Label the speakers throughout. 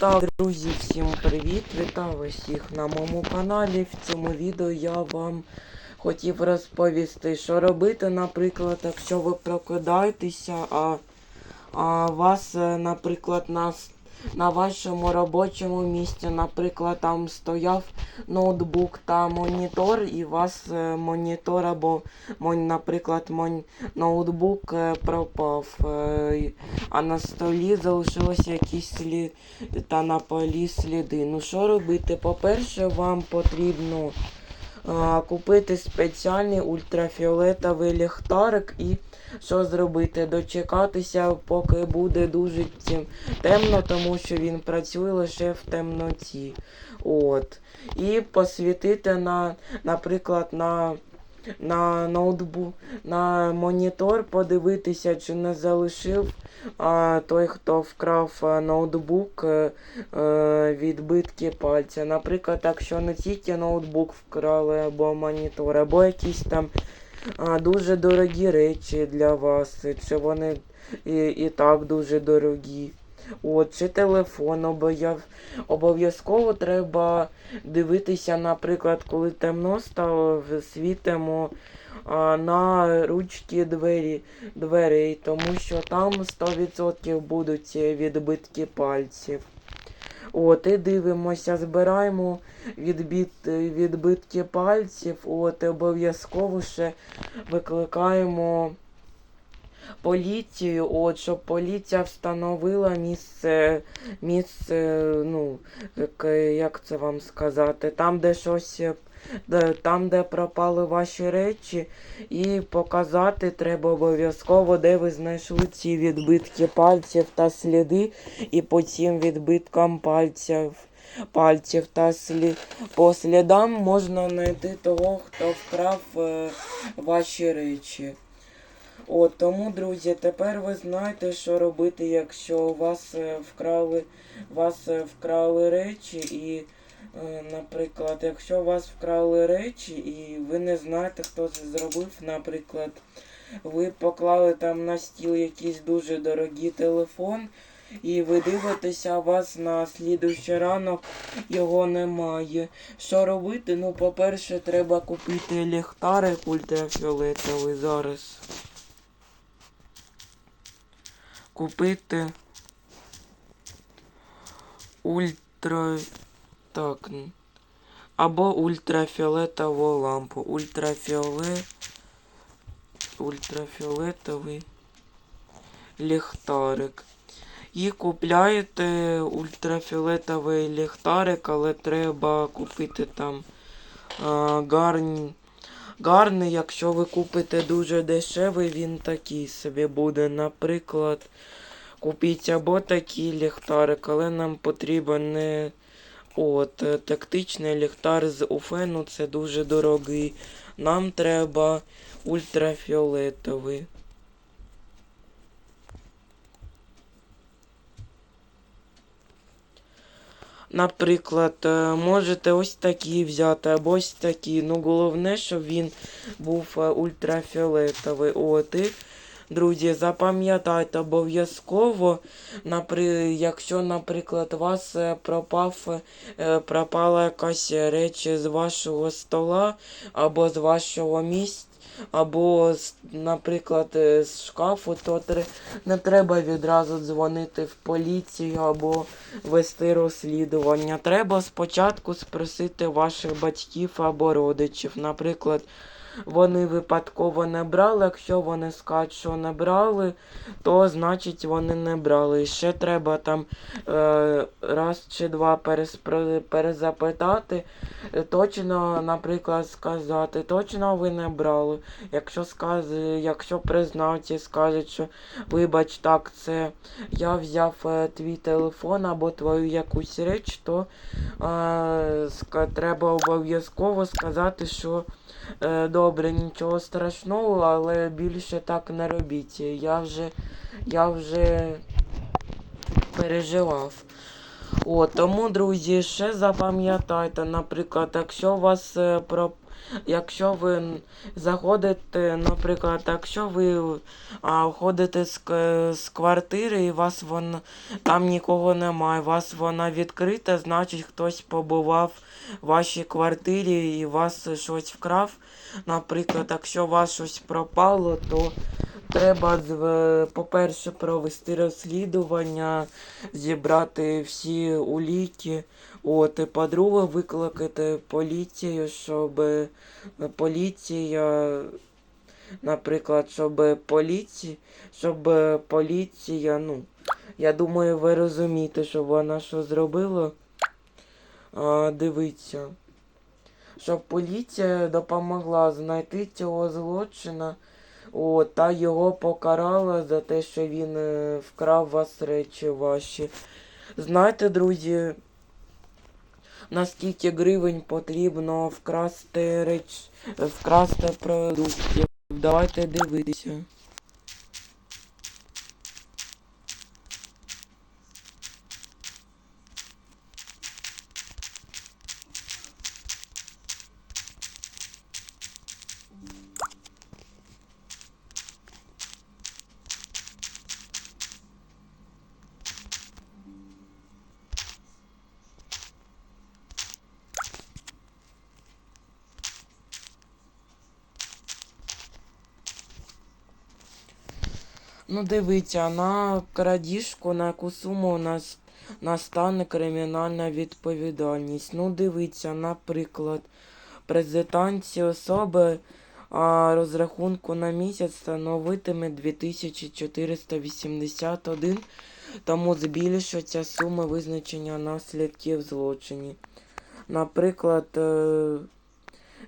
Speaker 1: Так, друзі, всім привіт! Вітаю всіх на моєму каналі. В цьому відео я вам хотів розповісти, що робити, наприклад, якщо ви прокидаєтеся, а, а вас, е, наприклад, на, с- на вашому робочому місці, наприклад, там стояв ноутбук та монітор, і у вас е, монітор або, наприклад, ноутбук е, пропав, е, а на столі залишилося якісь слід та на полі сліди. Ну що робити? По-перше, вам потрібно купити спеціальний ультрафіолетовий ліхтарик і що зробити? Дочекатися, поки буде дуже темно, тому що він працює лише в темноті. От. І посвітити на, наприклад, на на ноутбук, на монітор, подивитися, чи не залишив а, той, хто вкрав а, ноутбук е, е, відбитки пальця. Наприклад, якщо не тільки ноутбук вкрали або монітор, або якісь там а, дуже дорогі речі для вас, чи вони і, і так дуже дорогі. От, чи телефон обов'яз- обов'язково треба дивитися, наприклад, коли темно стало, світимо а, на ручки двері, дверей, тому що там 100% будуть відбитки пальців. От, і дивимося, збираємо відбит, відбитки пальців, от, обов'язково ще викликаємо поліцію, от, щоб поліція встановила місце, місце, ну, як, це вам сказати, там, де щось, там, де пропали ваші речі, і показати треба обов'язково, де ви знайшли ці відбитки пальців та сліди, і по цим відбиткам пальців. Пальців та слі... по слідам можна знайти того, хто вкрав е, ваші речі. От тому, друзі, тепер ви знаєте, що робити, якщо вас е, вкрали, вас е, вкрали речі, і, е, наприклад, якщо вас вкрали речі, і ви не знаєте, хто це зробив, наприклад, ви поклали там на стіл якийсь дуже дорогий телефон, і ви дивитеся, вас на слідуючий ранок його немає. Що робити? Ну, по-перше, треба купити ліхтарик ультрафіолетовий зараз купити ультра. Так. Або ультрафіолетову лампу. Ультрафіолет. Ультрафіолетовий ліхтарик. І купляєте ультрафіолетовий ліхтарик, але треба купити там а, гарні. Гарний, якщо ви купите дуже дешевий, він такий собі буде. Наприклад, купіть або такий ліхтарик, але нам потрібен не от, тактичний ліхтар з уфену, це дуже дорогий. Нам треба ультрафіолетовий. Наприклад, е, можете ось такі взяти, або ось такі. Ну, головне, щоб він був е, ультрафіолетовий. От і, друзі, запам'ятайте обов'язково, якщо, наприклад, у вас е, пропав, пропала якась реч з вашого стола, або з вашого місця. Або, наприклад, е, з шкафу, то не треба відразу дзвонити в поліцію або вести розслідування. Треба спочатку спросити ваших батьків або родичів. Наприклад, вони випадково не брали. Якщо вони скажуть, що не брали, то значить вони не брали. І ще треба там е, раз чи два перезапитати. Е, Точно, наприклад, сказати, точно ви не брали. Якщо сказ... якщо признавці скажуть, що вибач, так, це я взяв е, твій телефон або твою якусь реч, то е, треба обов'язково сказати, що е, добре, нічого страшного, але більше так не робіть. Я вже, я вже переживав. О, тому, друзі, ще запам'ятайте, наприклад, якщо у вас е, про якщо ви заходите, наприклад, якщо ви а, ходите з, з квартири і вас вон, там нікого немає, вас вона відкрита, значить хтось побував в вашій квартирі і вас щось вкрав. Наприклад, якщо у вас щось пропало, то треба, по-перше, провести розслідування, зібрати всі уліки. От, по-друге, викликати поліцію, щоб поліція, наприклад, щоб поліція, щоб поліція, ну, я думаю, ви розумієте, що вона що зробила. А, дивіться. Щоб поліція допомогла знайти цього злочина. О, та його покарала за те, що він е, вкрав вас речі ваші. Знаєте, друзі, наскільки гривень потрібно вкрасти реч... вкрасти продуктів. Давайте дивитися. Ну, дивіться, на крадіжку, на яку суму у нас настане кримінальна відповідальність. Ну, дивіться, наприклад, презентація особи а, розрахунку на місяць становитиме 2481, тому збільшується сума визначення наслідків злочинів. Наприклад, е,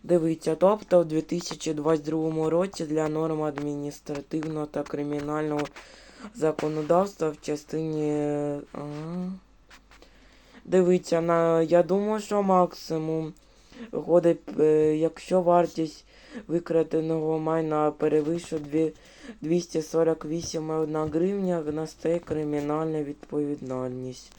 Speaker 1: Дивіться, тобто в 2022 році для норм адміністративного та кримінального законодавства в частині. Ага. Дивіться, на, я думаю, що максимум виходить, е, якщо вартість викраденого майна перевищує дві- 248,1 гривня, настає кримінальна відповідальність.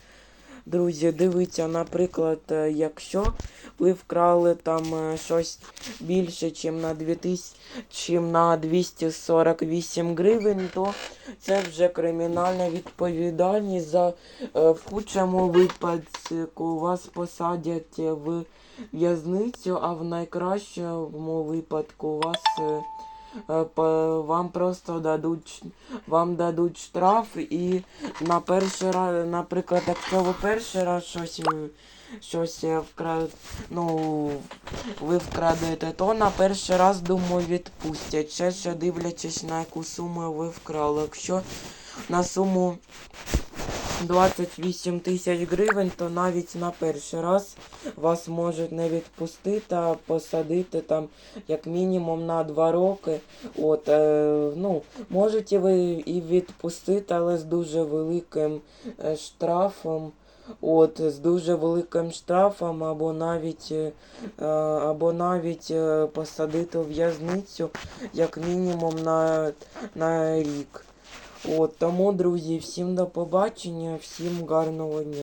Speaker 1: Друзі, дивіться, наприклад, е, якщо ви вкрали там е, щось більше, чим на 2000, чим на 248 гривень, то це вже кримінальна відповідальність. За е, в худшому випадку вас посадять в в'язницю, а в найкращому випадку вас. Е, Вам просто дадуть вам дадуть штраф і на перший раз, наприклад, якщо ви перший раз щось щось е, вкра... ну, ви вкрадете, то на перший раз, думаю, відпустять. Ще ще дивлячись на яку суму ви вкрали. Якщо на суму 28 тисяч гривень, то навіть на перший раз вас можуть не відпустити, а посадити там як мінімум на 2 роки. От, е, ну, можете ви і відпустити, але з дуже великим е, штрафом. От, з дуже великим штрафом, або навіть, е, або навіть е, посадити у в'язницю як мінімум на, на рік. От, тому, друзі, всім до побачення, всім гарного дня.